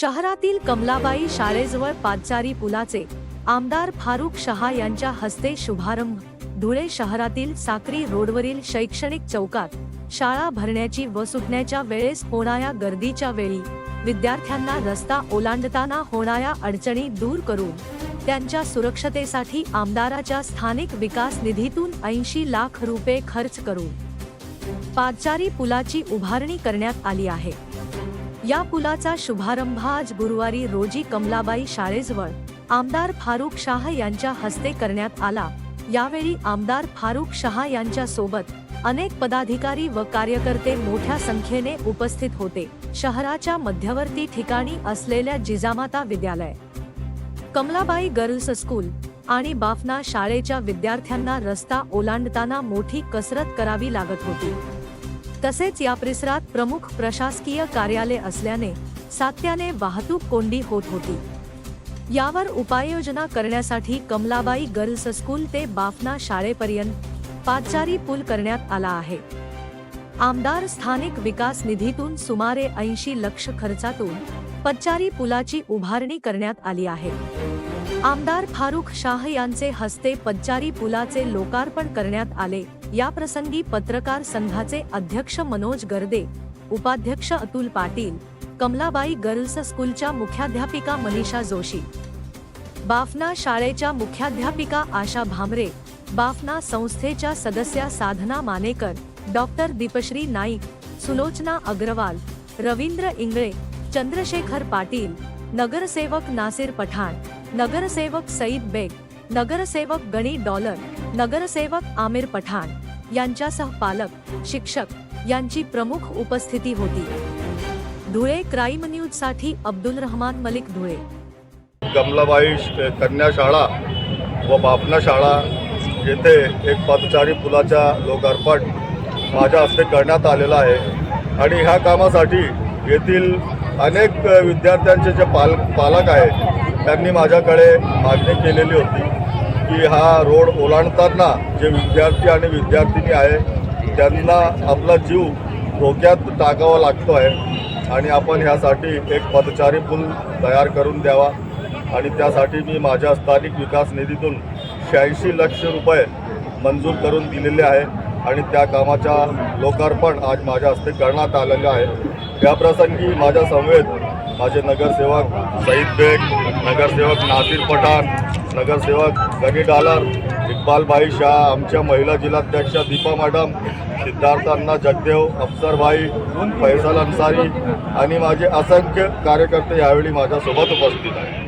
शहरातील कमलाबाई शाळेजवळ पादचारी पुलाचे आमदार फारुख शहा यांच्या हस्ते शुभारंभ. धुळे शहरातील साक्री रोडवरील शैक्षणिक चौकात शाळा भरण्याची व सुटण्याच्या वेळेस होणाऱ्या गर्दीच्या वेळी विद्यार्थ्यांना रस्ता ओलांडताना होणाऱ्या अडचणी दूर करून त्यांच्या सुरक्षतेसाठी आमदाराच्या स्थानिक विकास निधीतून ऐंशी लाख रुपये खर्च करून पादचारी पुलाची उभारणी करण्यात आली आहे. या पुलाचा शुभारंभ आज गुरुवारी रोजी कमलाबाई शाळेजवळ. आमदार फारुख शाह यांच्या हस्ते करण्यात आला. यावेळी आमदार फारुख शहा यांच्या सोबत अनेक पदाधिकारी व कार्यकर्ते मोठ्या संख्येने उपस्थित होते. शहराच्या मध्यवर्ती ठिकाणी असलेल्या जिजामाता विद्यालय. कमलाबाई गर्ल्स स्कूल आणि बाफना शाळेच्या विद्यार्थ्यांना रस्ता ओलांडताना मोठी कसरत करावी लागत होती. तसेच या परिसरात प्रमुख प्रशासकीय कार्यालय असल्याने सातत्याने वाहतूक कोंडी होत होती. यावर उपाययोजना करण्यासाठी कमलाबाई गर्ल्स स्कूल ते बाफना शाळेपर्यंत पाचारी पूल करण्यात आला आहे. आमदार स्थानिक विकास निधीतून सुमारे ऐंशी लक्ष खर्चातून पच्चारी पुलाची उभारणी करण्यात आली आहे. आमदार फारुख शाह यांचे हस्ते पच्चारी पुलाचे लोकार्पण करण्यात आले. या प्रसंगी पत्रकार संघाचे अध्यक्ष मनोज गर्दे उपाध्यक्ष अतुल पाटील कमलाबाई गर्ल्स स्कूलच्या मुख्याध्यापिका मनीषा जोशी बाफना शाळेच्या मुख्याध्यापिका आशा भामरे बाफना संस्थेच्या सदस्या साधना मानेकर डॉक्टर दीपश्री नाईक सुलोचना अग्रवाल रवींद्र इंगळे चंद्रशेखर पाटील नगरसेवक नासिर पठाण नगरसेवक सईद बेग नगरसेवक गणी डॉलर नगरसेवक आमिर पठाण यांच्यासह पालक शिक्षक यांची प्रमुख उपस्थिती होती. धुळे क्राईम न्यूजसाठी अब्दुल रहमान मलिक धुळे. कमलाबाई कन्या शाळा व बापना शाळा येथे एक पदचारी पुलाच्या लोकार्पण माझ्या हस्ते करण्यात आलेला आहे. आणि ह्या कामासाठी येथील अनेक विद्यार्थ्यांचे जे पाल पालक आहेत त्यांनी माझ्याकडे मागणी केलेली होती की हा रोड ओलांडताना जे विद्यार्थी आणि विद्यार्थिनी आहे त्यांना आपला जीव धोक्यात टाकावा लागतो आहे आणि आपण ह्यासाठी एक पदचारी पूल तयार करून द्यावा आणि त्यासाठी मी माझ्या स्थानिक विकास निधीतून शहाऐंशी लक्ष रुपये मंजूर करून दिलेले आहे आणि त्या कामाच्या लोकार्पण आज माझ्या हस्ते करण्यात आलेलं आहे. त्याप्रसंगी माझ्या समवेत माझे नगरसेवक सईद बेग नगरसेवक नासिर पठाण नगरसेवक गनी डालर इक्बालभाई शाह आमच्या महिला जिल्हाध्यक्षा दीपा मॅडम सिद्धार्थ अण्णा जगदेव अफसरभाई फैसल अन्सारी आणि माझे असंख्य कार्यकर्ते यावेळी माझ्यासोबत उपस्थित आहेत.